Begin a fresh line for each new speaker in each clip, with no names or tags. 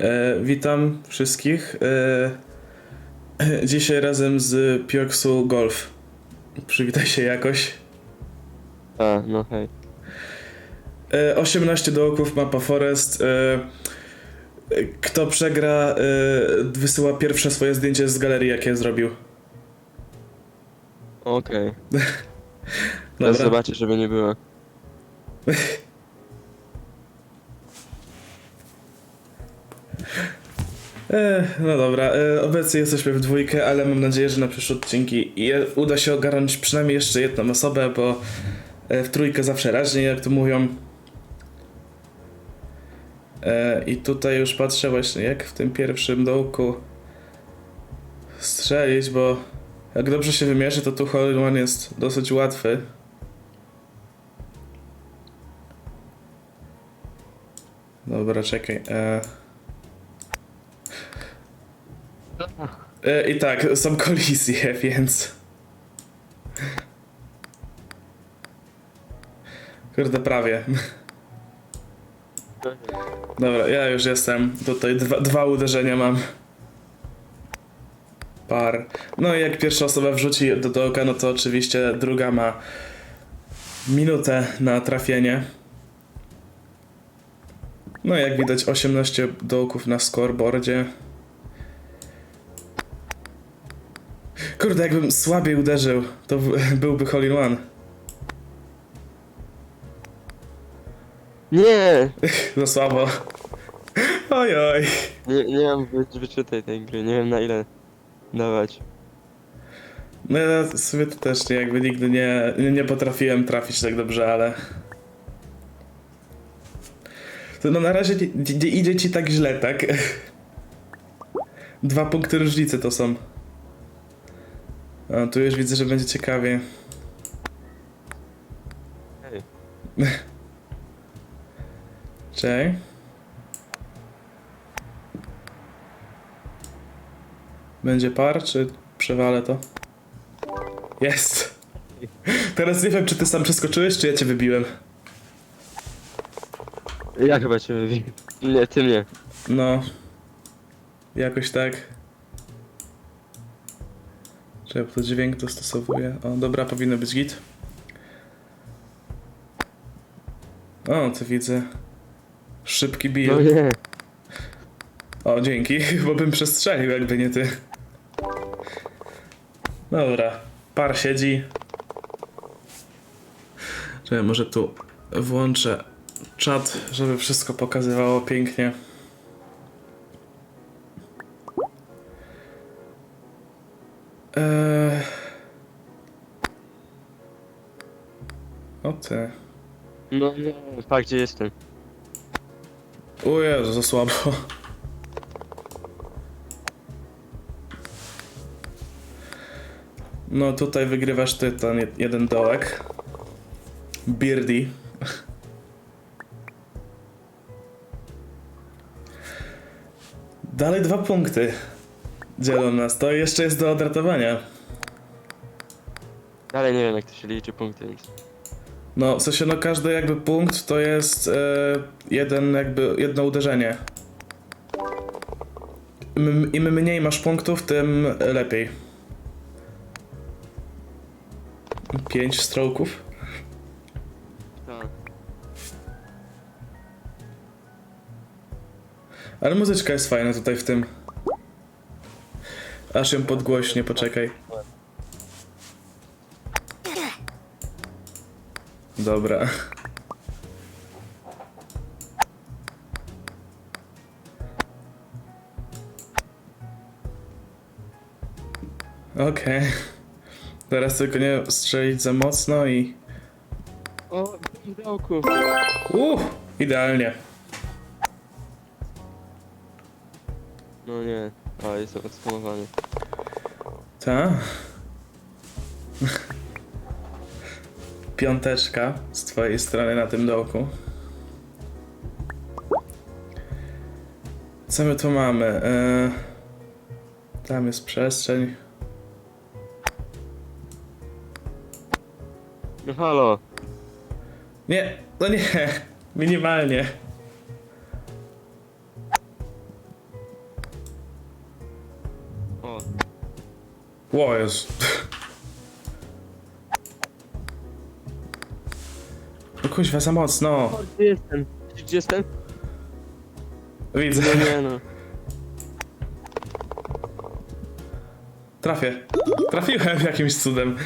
E, witam wszystkich. E, dzisiaj razem z Pioxu Golf. Przywitaj się jakoś.
A, no hej.
E, 18 dołków, mapa Forest. E, kto przegra, e, wysyła pierwsze swoje zdjęcie z galerii, jakie zrobił.
Okej. Teraz
Dobra.
zobaczę, żeby nie było.
no dobra, e, obecnie jesteśmy w dwójkę, ale mam nadzieję, że na przyszłe odcinki uda się ogarnąć przynajmniej jeszcze jedną osobę, bo e, w trójkę zawsze raźniej, jak to mówią. E, I tutaj już patrzę właśnie, jak w tym pierwszym dołku strzelić, bo jak dobrze się wymierzy, to tu hole jest dosyć łatwy. Dobra, czekaj. E, I tak, są kolizje, więc. Kurde, prawie. Dobra, ja już jestem. Tutaj dwa, dwa uderzenia mam. Par. No i jak pierwsza osoba wrzuci do dołka, no to oczywiście druga ma minutę na trafienie. No jak widać 18 dołków na scoreboardzie. Kurde, jakbym słabiej uderzył, to byłby hole in one.
Nie!
Za słabo. Oj, oj.
Nie, nie mam wy- tej gry, nie wiem na ile dawać.
No ja sobie to też nie, jakby nigdy nie, nie, nie potrafiłem trafić tak dobrze, ale... To no na razie nie, nie idzie ci tak źle, tak? Dwa punkty różnicy to są. A tu już widzę, że będzie ciekawie.
Hej.
Czekaj. Będzie par, czy przewalę to? Jest! Teraz nie wiem, czy ty sam przeskoczyłeś, czy ja cię wybiłem.
Ja chyba cię wybiję. Nie, ty mnie.
No. Jakoś tak. Czekaj, bo to dźwięk dostosowuje. O, dobra, powinno być git. O, co widzę. Szybki
No
bill.
nie.
O, dzięki. Bo bym przestrzelił, jakby nie ty. Dobra. Par siedzi. Czekaj, może tu włączę czat, żeby wszystko pokazywało pięknie. Eee... O ty.
No nie. Fakt, gdzie jestem?
O Jezu, za słabo. No tutaj wygrywasz ty ten jed- jeden dołek. Birdie. Dalej dwa punkty dzielą nas. To jeszcze jest do odratowania.
Dalej nie wiem jak to się liczy punkty, więc...
No, w sensie, no każdy jakby punkt to jest e, jeden jakby, jedno uderzenie. Im, Im mniej masz punktów, tym lepiej. Pięć stroków.
Tak.
Ale muzyczka jest fajna tutaj w tym. Aż ją podgłośnie, poczekaj. Dobra. Okej. Teraz tylko nie strzelić za mocno i...
O, w dołku.
Uff, idealnie.
No nie. A, jestem odskamowany.
Ta. Piąteczka z twojej strony na tym dołku. Co my tu mamy? E, tam jest przestrzeń.
No halo.
Nie, no nie, minimalnie. Ło, Jezu. No kuźwa, za mocno.
Gdzie jestem? Gdzie jestem?
Widzę.
No nie no.
Trafię. Trafiłem jakimś cudem.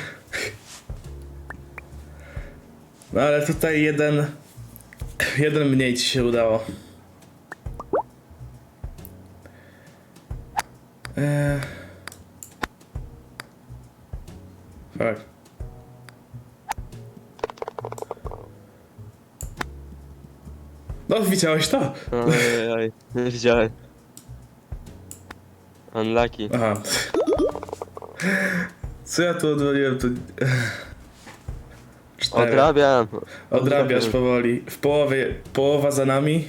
No ale tutaj jeden... Jeden mniej ci się udało. No, widziałeś to?
Oj, oj, nie widziałem. Unlucky.
Aha. Co ja tu odwaliłem? To... Cztery.
Odrabiam.
Odrabiasz powoli. W połowie, połowa za nami.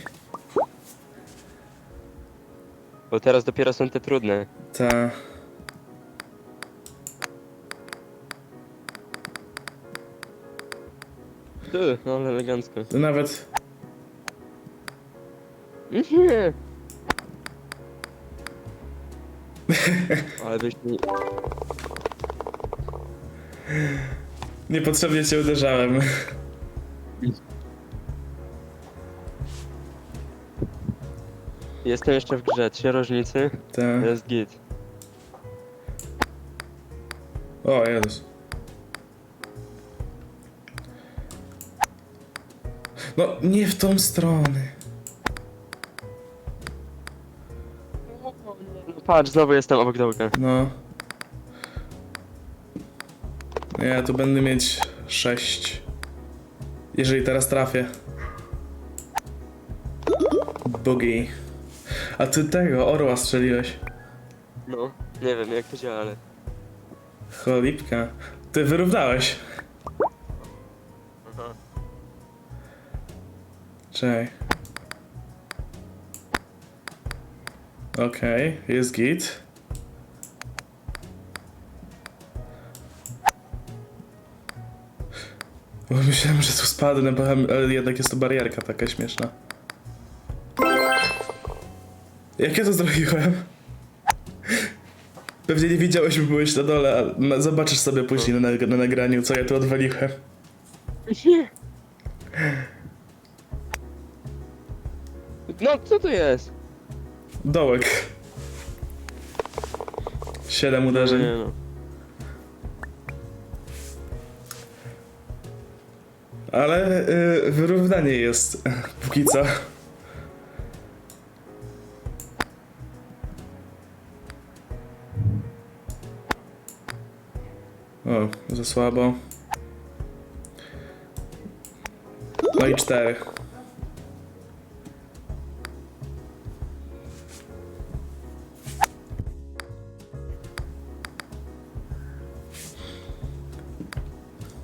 Bo teraz dopiero są te trudne.
Ta.
Tu, no ale elegancko.
Nawet.
Nie. Ale byś mi...
Niepotrzebnie cię uderzałem.
Jestem jeszcze w grze, trzy różnicy,
Ta.
jest git.
O Jezus. No, nie w tą stronę.
Patrz, znowu jestem obok dołka.
No. Ja tu będę mieć 6. Jeżeli teraz trafię. Boogie. A ty tego, orła strzeliłeś.
No, nie wiem jak to działa, ale...
Cholipka. Ty wyrównałeś.
Aha.
Czekaj. Okej, jest git. Bo myślałem, że tu spadnę, bo, ale jednak jest to barierka taka śmieszna. Jak ja to zrobiłem? Pewnie nie widziałeś, bo byłeś na dole, a zobaczysz sobie później na, na nagraniu, co ja tu odwaliłem.
No, co to jest?
Dołek. Siedem uderzeń.
Nie no.
Ale y, wyrównanie jest póki co. O, za słabo. No i cztery.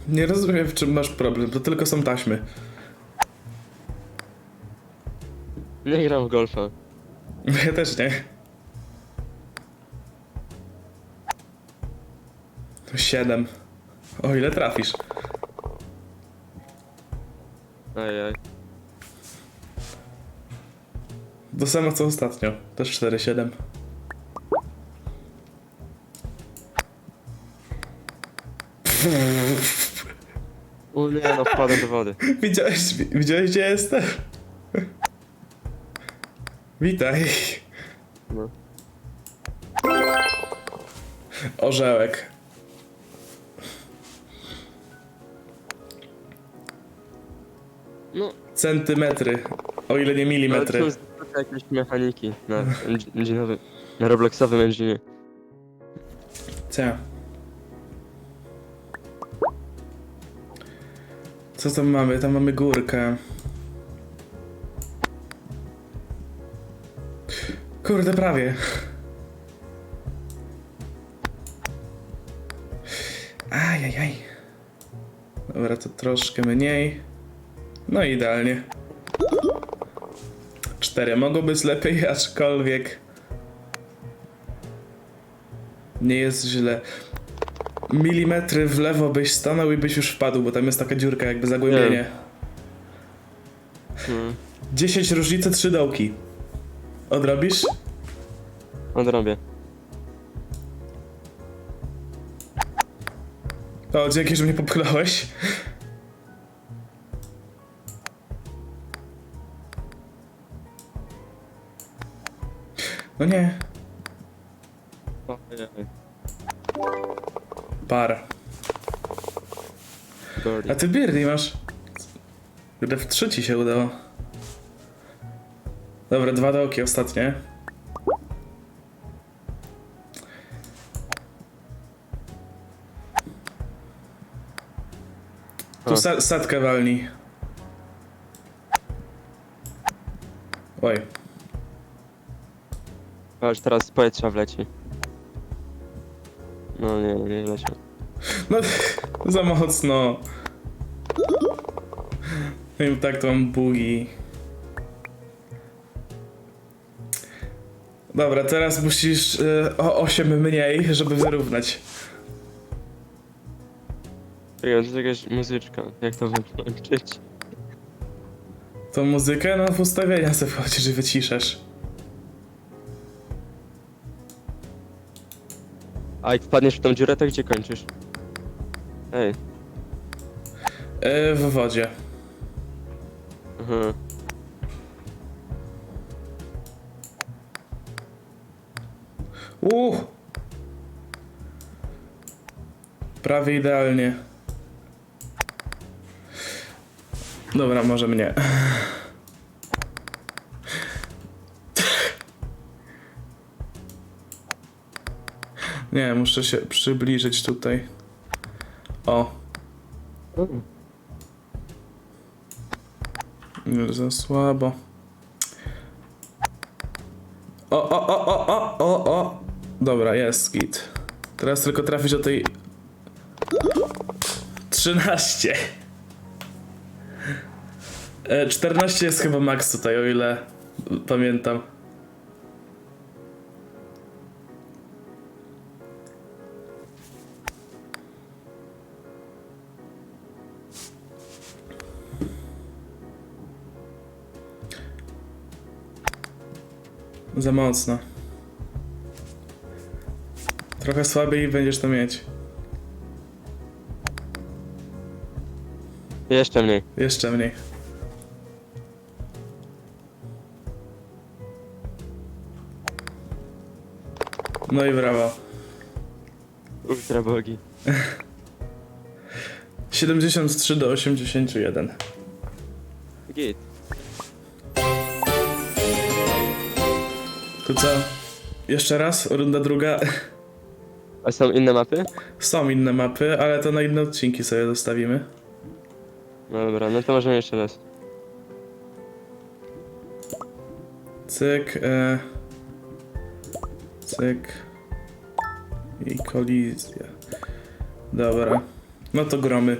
Nie rozumiem, w czym masz problem. To tylko są taśmy.
Nie gram w golfa.
Ja też nie. Siedem. O ile trafisz?
Ajaj.
To samo co ostatnio. Też 4-7.
Nie no, wpadłem do wody.
Widziałeś, widziałeś gdzie jestem? Witaj.
No.
Orzełek.
No,
Centymetry. O ile nie
ale
milimetry.
to są zwykłe jakieś mechaniki na engine'owym, na Robloxowym engine.
Co? Co tam mamy? Tam mamy górkę. Kurde, prawie. Ajajaj. Dobra, to troszkę mniej. No idealnie. Cztery mogą być lepiej, aczkolwiek nie jest źle. Milimetry w lewo byś stanął i byś już wpadł, bo tam jest taka dziurka, jakby zagłębienie.
Hmm.
10 różnicy, 3 dołki. Odrobisz?
Odrobię.
O, dzięki, że mnie popchnąłeś. No nie,
Ojej.
Par.
Sorry.
A ty Birdie masz. Kurde, w trzy ci się udało. Dobra, dwa dołki ostatnie. Tu
O.
sa setkę walni. Oj.
Aż teraz z powietrza wleci. No nie, nie leciał.
No, za mocno. No i tak to mam bugi. Dobra, teraz musisz y, o 8 mniej, żeby wyrównać.
Czekaj, to jest jakaś muzyczka. Jak to wyłączyć?
Tą muzykę, no w ustawienia sobie wchodzisz i wyciszasz.
A jak wpadniesz w tą dziurę, to gdzie kończysz? Ej.
Y, w wodzie.
Aha.
Uh! Prawie idealnie. Dobra, może mnie. Nie, muszę się przybliżyć tutaj. O, już za słabo. O, o, o, o, o, o, o. Dobra, jest git. Teraz tylko trafić do tej... 13. E, 14 jest chyba max tutaj, o ile pamiętam. Za mocno. Trochę słabiej będziesz to mieć.
Jeszcze mniej.
Jeszcze mniej. No i brawo.
Ultra bogi.
73 do 81.
Git.
To co? Jeszcze raz? Runda druga.
A są inne mapy?
Są inne mapy, ale to na inne odcinki sobie zostawimy.
No dobra, no to możemy jeszcze raz.
Cyk. E... Cyk. I kolizja. Dobra. No to gromy.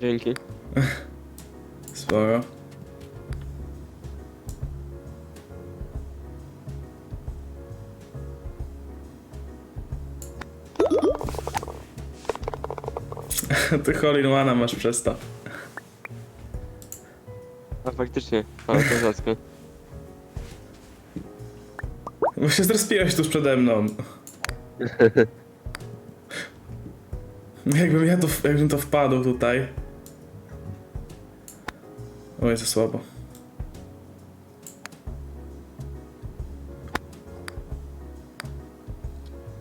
Dzięki.
Spoko. Ty hole in one'a masz przez to.
A faktycznie, ale to zacne.
Bo się zrespiłeś tuż przede mną. Jakbym ja to, jakbym to wpadł tutaj. Oj, to słabo.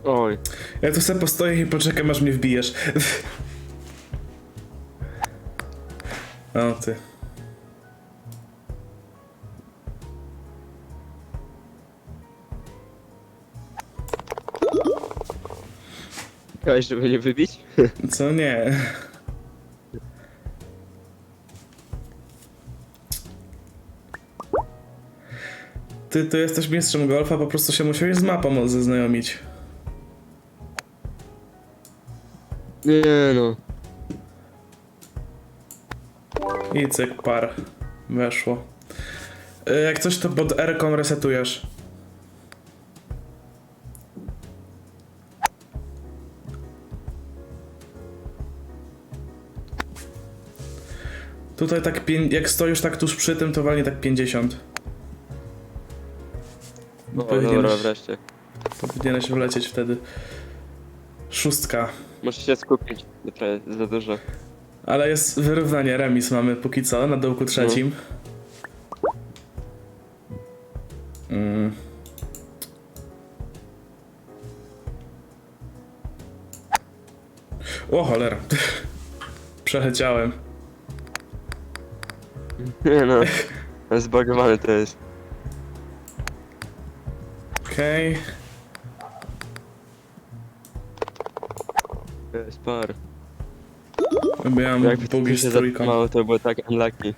Oj.
Ja tu sobie postoję i poczekam aż mnie wbijesz. O ty.
Chciałeś, żeby nie wybić?
Co nie? Ty to jesteś mistrzem golfa, po prostu się musiałeś z mapą zaznajomić.
Nie no.
I cyk, par. Weszło. Y, Jak coś to pod R-ką resetujesz. Tutaj tak, pię- jak stoisz tak tuż przy tym, to walnie tak 50.
No dobra,
Powinieneś,
wreszcie.
powinieneś wlecieć wtedy. Szóstka.
Muszę się skupić, trochę za dużo.
Ale jest wyrównanie, remis mamy póki co na dołku trzecim. Mm. O cholera. Przeleciałem.
Nie no, zbagowany to jest.
Okej.
To jest par.
Miałem
Jakby to
bugi z trójką.
zatrzymało, to było tak unlucky.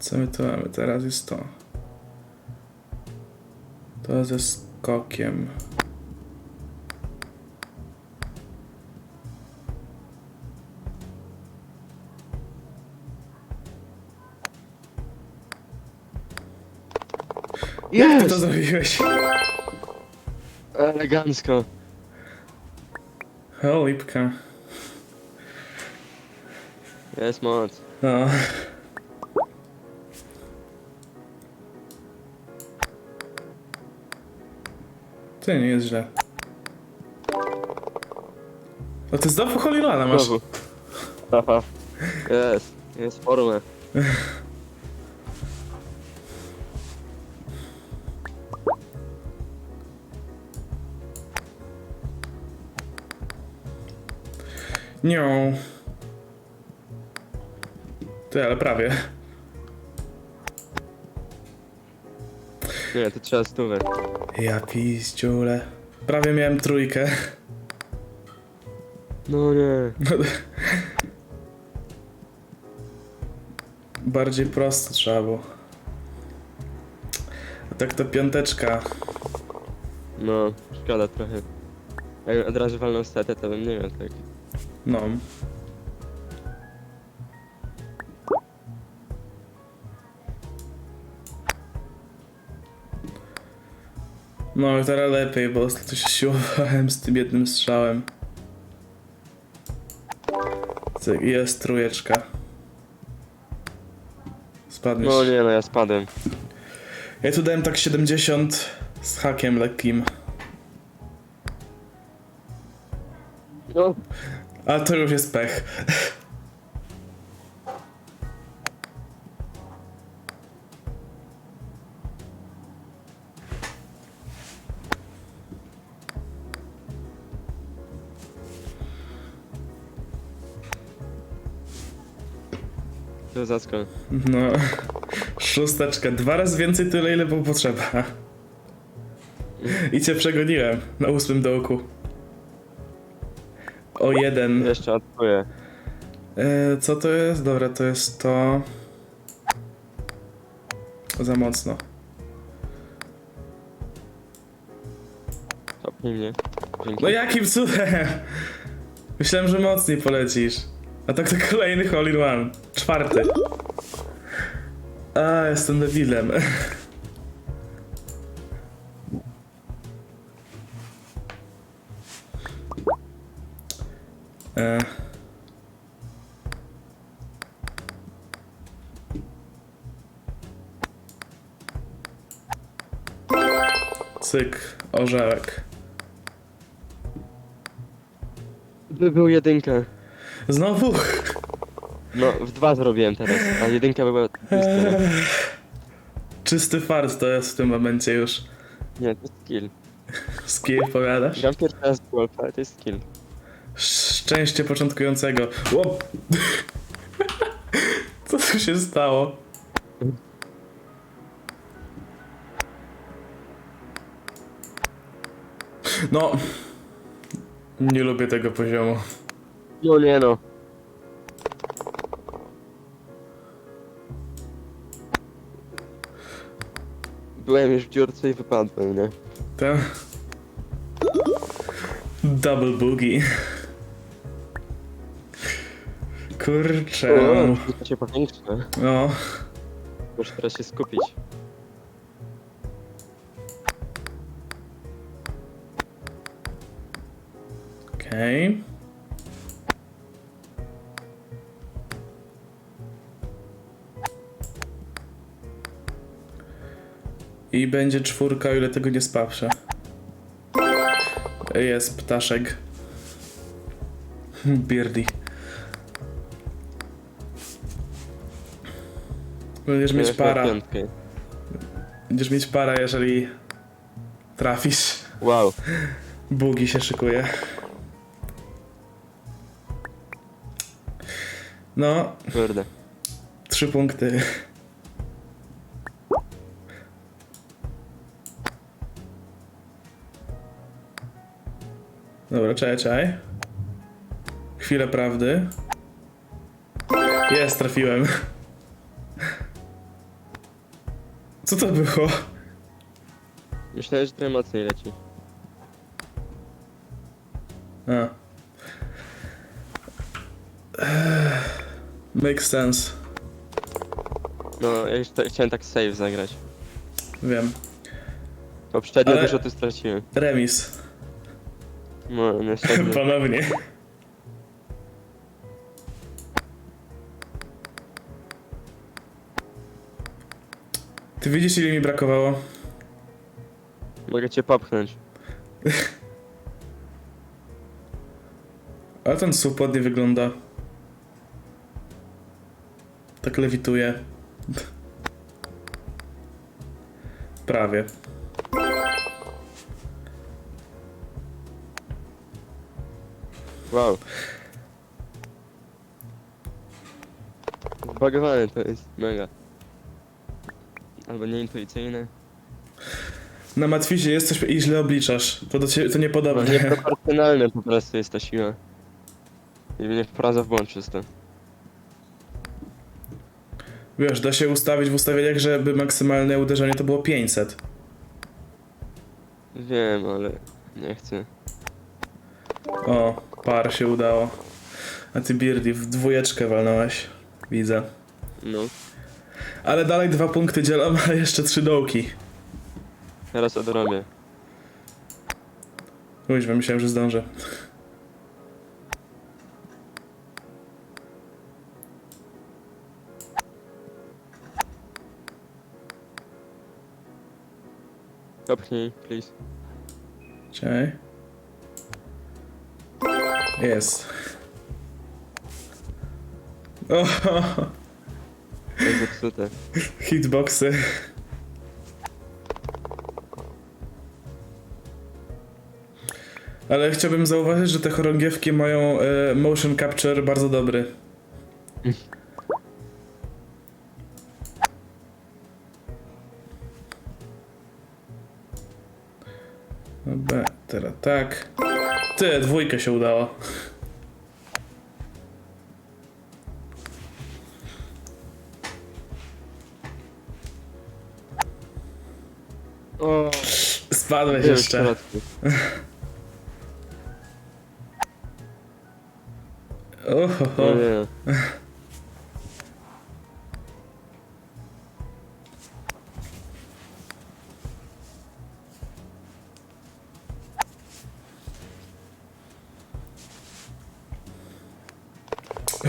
Co my tu mamy? Teraz jest to. To ze skokiem. Jak ty to zrobiłeś?
Elegancko.
O, lipka.
Jest moc.
No. Ty, nie jest źle. O, ty znowu Holirana masz.
Znowu. Haha. Jest, jest formę.
Nią. Ty, ale prawie.
Nie, to trzeba stówę.
Ja piździule. Prawie miałem trójkę.
No nie.
Bardziej prosto trzeba było. A tak to piąteczka.
No, szkoda trochę. Jak od razu walnął setę, to bym nie miał tak.
No. No, teraz lepiej, bo ostatnio się siłowałem z tym jednym strzałem. Cyk, Jest trójeczka. Spadniesz.
No nie, no ja spadłem.
Ja tu dałem tak 70 z hakiem lekkim. Ale to już jest pech.
To zaskok.
No. Szósteczkę. Dwa razy więcej tyle, ile było potrzeba. I cię przegoniłem na ósmym dołku. O jeden.
Jeszcze odkuję.
E, co to jest? Dobra, to jest to. Za mocno.
Topnij mnie. Dzięki.
No jakim cudem? Myślałem, że mocniej polecisz. A tak to kolejny hole in one. Czwarty. A, jestem debilem. E. Cyk, orzełek.
By był jedynkę.
Znowu?
No, w dwa zrobiłem teraz, a jedynka była...
Eee, Czysty fart to jest w tym momencie już.
Nie, to jest skill.
Skill powiadasz?
Gram pierwszy raz w golf, ale to jest skill.
Szczęście początkującego. Łop! Co tu się stało? No. Nie lubię tego poziomu.
No nie no. Byłem już w dziurce i wypadłem, nie?
Ten. Double boogie. Kurczę.
O, się powiększę.
No.
Muszę teraz się skupić.
Okej. Okay. I będzie czwórka, o ile tego nie spawszę. Jest ptaszek. Birdie. Będziesz mieć
Miałeś na
para. Będziesz mieć para, jeżeli trafisz.
Wow.
Bugi się szykuje. No,
Kurde.
trzy punkty. Dobra, czekaj, czekaj. Chwilę prawdy. Jest, trafiłem. Co to było?
Myślałem, że trochę mocniej leci.
A. Makes sense.
No, ja już chciałem tak save zagrać.
Wiem.
Poprzednio
Ale-
dużo tu straciłem.
Remis.
No, niestety.
Ponownie. Ty widzisz ile mi brakowało?
Mogę cię popchnąć.
Ale ten słup ładnie wygląda. Tak lewituje. Prawie.
Wow. Zbagowane to jest, mega. Albo nieintuicyjne.
Na Matwizie jest coś i źle obliczasz. To do ciebie to
No,
niepodobne.
nieproporcjonalne po prostu jest ta siła. I mnie wprowadza w błąd przez to.
Wiesz, da się ustawić w ustawieniach, żeby maksymalne uderzenie to było 500.
Wiem, ale nie chcę.
O, par się udało. A ty Birdie w dwójeczkę walnąłeś. Widzę.
No.
Ale dalej dwa punkty dzielą, a jeszcze trzy dołki.
Teraz odrobię.
Kuźwa, myślałem, że zdążę.
Kopnij, please.
Czekaj. Jest. O,
To jest zepsute.
hitboxy. Ale chciałbym zauważyć, że te chorągiewki mają e, motion capture bardzo dobry. Dobra, teraz tak. Ty, dwójkę się udało. Spadłeś jeszcze.
środku.
Oho,
O nie.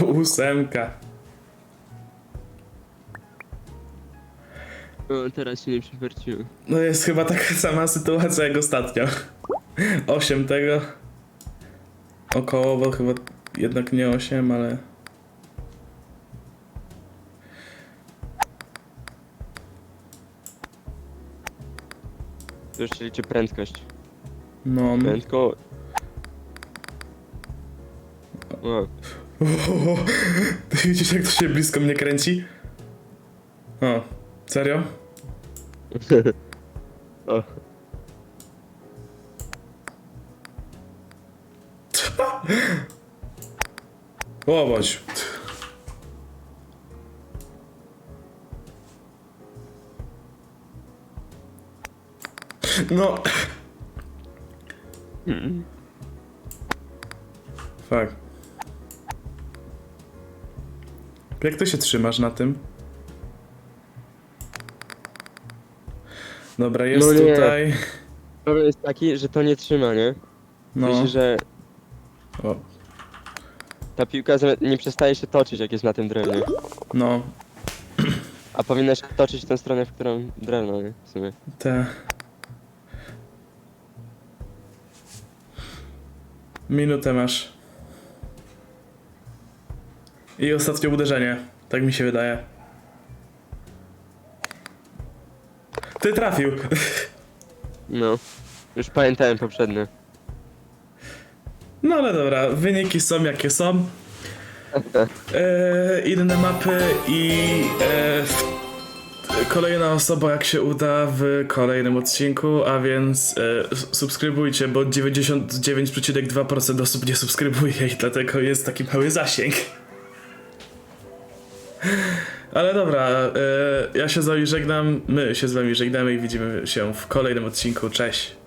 ósemka.
O, teraz się nie przewróciłem.
No jest chyba taka sama sytuacja jak ostatnio. Osiem tego. Około, bo chyba jednak nie osiem, ale...
To się liczy prędkość.
No, no.
Prędko. O,
Ty widzisz jak to się blisko mnie kręci? O, serio?
o.
Łoboć. No.
Mm.
Fuck. Jak ty się trzymasz na tym? Dobra, jest
No nie.
tutaj.
Problem jest taki, że to nie trzyma, nie?
No.
Myślę, że
O,
ta piłka nie przestaje się toczyć, jak jest na tym drewnie.
no.
A powinnaś toczyć tę stronę, w którą drewno, nie? W sumie.
Te. Minutę masz. I ostatnie uderzenie. Tak mi się wydaje. Ty trafił.
No. Już pamiętałem poprzednio.
No ale dobra, wyniki są jakie są. E, inne mapy i e, w- kolejna osoba jak się uda w kolejnym odcinku, a więc e, subskrybujcie, bo 99,2% osób nie subskrybuje i dlatego jest taki mały zasięg. Ale dobra, e, ja się z wami żegnam, my się z wami żegnamy i widzimy się w kolejnym odcinku. Cześć!